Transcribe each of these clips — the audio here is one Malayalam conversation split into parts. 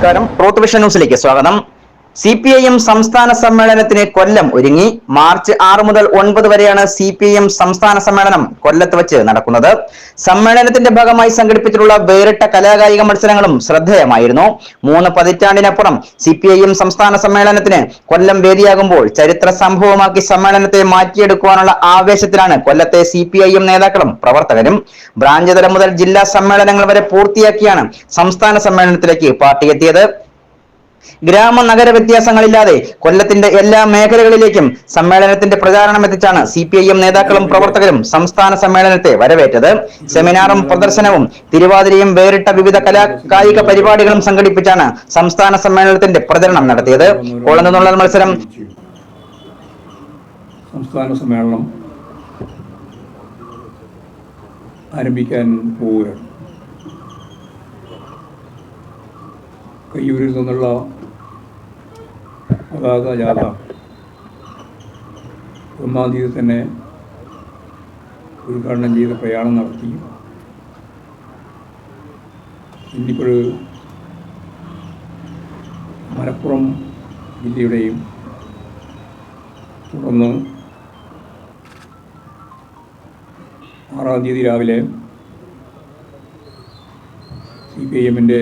നമസ്കാരം. പ്രോത്ത് വിഷൻ ന്യൂസിലേക്ക് സ്വാഗതം. സി പി ഐ എം സംസ്ഥാന സമ്മേളനത്തിന് കൊല്ലം ഒരുങ്ങി. മാർച്ച് ആറ് മുതൽ ഒൻപത് വരെയാണ് സി പി ഐ എം സംസ്ഥാന സമ്മേളനം കൊല്ലത്ത് വെച്ച് നടക്കുന്നത്. സമ്മേളനത്തിന്റെ ഭാഗമായി സംഘടിപ്പിച്ചിട്ടുള്ള വേറിട്ട കലാകായിക മത്സരങ്ങളും ശ്രദ്ധേയമായിരുന്നു. മൂന്ന് പതിറ്റാണ്ടിനപ്പുറം സി പി ഐ എം സംസ്ഥാന സമ്മേളനത്തിന് കൊല്ലം വേദിയാകുമ്പോൾ ചരിത്ര സംഭവമാക്കി സമ്മേളനത്തെ മാറ്റിയെടുക്കുവാനുള്ള ആവേശത്തിലാണ് കൊല്ലത്തെ സി പി ഐ എം നേതാക്കളും പ്രവർത്തകരും. ബ്രാഞ്ച് തലം മുതൽ ജില്ലാ സമ്മേളനങ്ങൾ വരെ പൂർത്തിയാക്കിയാണ് സംസ്ഥാന സമ്മേളനത്തിലേക്ക് പാർട്ടി എത്തിയത് ഗ്രാമ നഗര വ്യത്യാസങ്ങളില്ലാതെ കൊല്ലത്തിന്റെ എല്ലാ മേഖലകളിലേക്കും സമ്മേളനത്തിന്റെ പ്രചാരണം എത്തിച്ചാണ് സി പി ഐ എം നേതാക്കളും പ്രവർത്തകരും സംസ്ഥാന സമ്മേളനത്തെ വരവേറ്റത്. സെമിനാറും പ്രദർശനവും തിരുവാതിരയും വേറിട്ട വിവിധ കലാ കായിക പരിപാടികളും സംഘടിപ്പിച്ചാണ് സംസ്ഥാന സമ്മേളനത്തിന്റെ പ്രചരണം നടത്തിയത്. കൊള്ളുന്നുള്ള മത്സരം. സംസ്ഥാന സമ്മേളനം ആരംഭിക്കാൻ പോവുകയാണ്. കയ്യൂരിൽ നിന്നുള്ള പതാക ജാഥ. ഒന്നാം തീയതി തന്നെ ഉദ്ഘാടനം ചെയ്ത് പ്രയാണം നടത്തി. ഇന്നിപ്പോൾ മലപ്പുറം ജില്ലയുടെയും തുടർന്ന് ആറാം തീയതി രാവിലെ സി പി ഐ എമ്മിന്റെ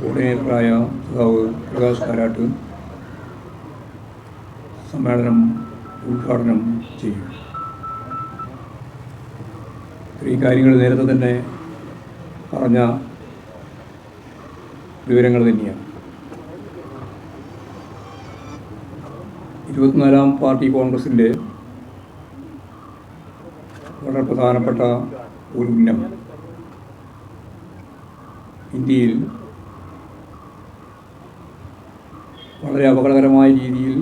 കോർഡിനേറ്ററായ സഖാവ് പ്രകാശ് കാരാട്ട് സമ്മേളനം ഉദ്ഘാടനം ചെയ്യും. ഈ കാര്യങ്ങൾ നേരത്തെ തന്നെ പറഞ്ഞ വിവരങ്ങൾ തന്നെയാണ്. ഇരുപത്തിനാലാം പാർട്ടി കോൺഗ്രസിന്റെ വളരെ പ്രധാനപ്പെട്ട ഒരു ഉന്നം ഇന്ത്യയിൽ വളരെ അപകടകരമായ രീതിയിൽ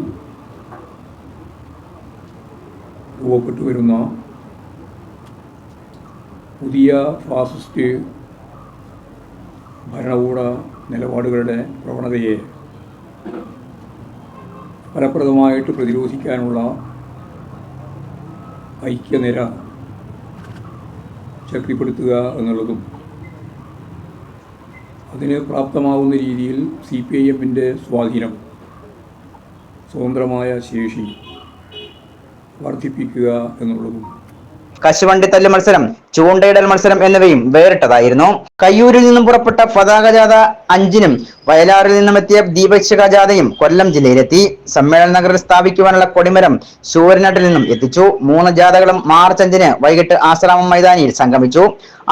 രൂപപ്പെട്ടു വരുന്ന പുതിയ ഫാസിസ്റ്റ് ഭരണകൂട നിലപാടുകളുടെ പ്രവണതയെ ഫലപ്രദമായിട്ട് പ്രതിരോധിക്കാനുള്ള ഐക്യനിര ശക്തിപ്പെടുത്തുക എന്നുള്ളതും അതിന് പ്രാപ്തമാവുന്ന രീതിയിൽ സി പി ഐ എമ്മിന്റെ സ്വാധീനം സ്വതന്ത്രമായ ശേഷി വർദ്ധിപ്പിക്കുക എന്നുള്ളതും. കശുവണ്ടിത്തല്ല് മത്സരം. ചൂണ്ടയിടൽ മത്സരം എന്നിവയും വേറിട്ടതായിരുന്നു. കയ്യൂരിൽ നിന്നും പുറപ്പെട്ട പതാക ജാഥ അഞ്ചിനും വയലാറിൽ നിന്നും എത്തിയ ദീപശിഖ ജാഥയും കൊല്ലം ജില്ലയിലെത്തി. സമ്മേളന നഗറിൽ സ്ഥാപിക്കുവാനുള്ള കൊടിമരം ശൂരനാട്ടിൽ നിന്നും എത്തിച്ചു. മൂന്ന് ജാഥകളും മാർച്ച് അഞ്ചിന് വൈകിട്ട് ആശ്രാമം മൈതാനിയിൽ സംഗമിച്ചു.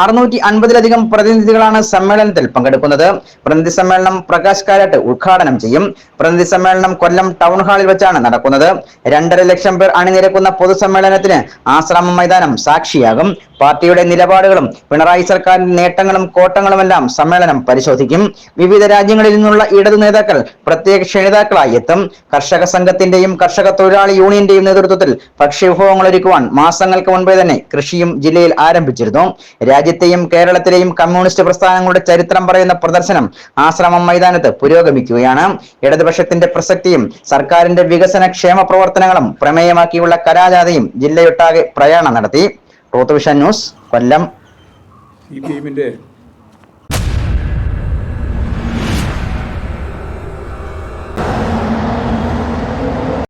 അറുന്നൂറ്റി അൻപതിലധികം പ്രതിനിധികളാണ് സമ്മേളനത്തിൽ പങ്കെടുക്കുന്നത്. പ്രതിനിധി സമ്മേളനം പ്രകാശ് കാരാട്ട് ഉദ്ഘാടനം ചെയ്യും. പ്രതിനിധി സമ്മേളനം കൊല്ലം ടൗൺ ഹാളിൽ വെച്ചാണ് നടക്കുന്നത്. രണ്ടര ലക്ഷം പേർ അണിനിരക്കുന്ന പൊതുസമ്മേളനത്തിന് ആശ്രാമം മൈതാനം സാക്ഷിയാകും. പാർട്ടിയുടെ നിലപാടുകളും പിണറായി സർക്കാരിന്റെ നേട്ടങ്ങളും കോട്ടങ്ങളുമെല്ലാം സമ്മേളനം പരിശോധിക്കും. വിവിധ രാജ്യങ്ങളിൽ നിന്നുള്ള ഇടതു നേതാക്കൾ പ്രത്യേക ക്ഷണിതാക്കളായി എത്തും. കർഷക സംഘത്തിന്റെയും കർഷക തൊഴിലാളി യൂണിയന്റെയും നേതൃത്വത്തിൽ ഭക്ഷ്യവിഭവങ്ങൾ ഒരുക്കുവാൻ മാസങ്ങൾക്ക് മുൻപേ തന്നെ കൃഷിയും ജില്ലയിൽ ആരംഭിച്ചിരുന്നു. രാജ്യത്തെയും കേരളത്തിലെയും കമ്മ്യൂണിസ്റ്റ് പ്രസ്ഥാനങ്ങളുടെ ചരിത്രം പറയുന്ന പ്രദർശനം ആശ്രമം മൈതാനത്ത് പുരോഗമിക്കുകയാണ്. ഇടതുപക്ഷത്തിന്റെ പ്രസക്തിയും സർക്കാരിന്റെ വികസന ക്ഷേമ പ്രവർത്തനങ്ങളും പ്രമേയമാക്കിയുള്ള കലാജാഥയും ജില്ലയൊട്ടാകെ പ്രയാണം നടത്തി. വിഷൻ ന്യൂസ് കൊല്ലം. പി എമ്മിന്റെ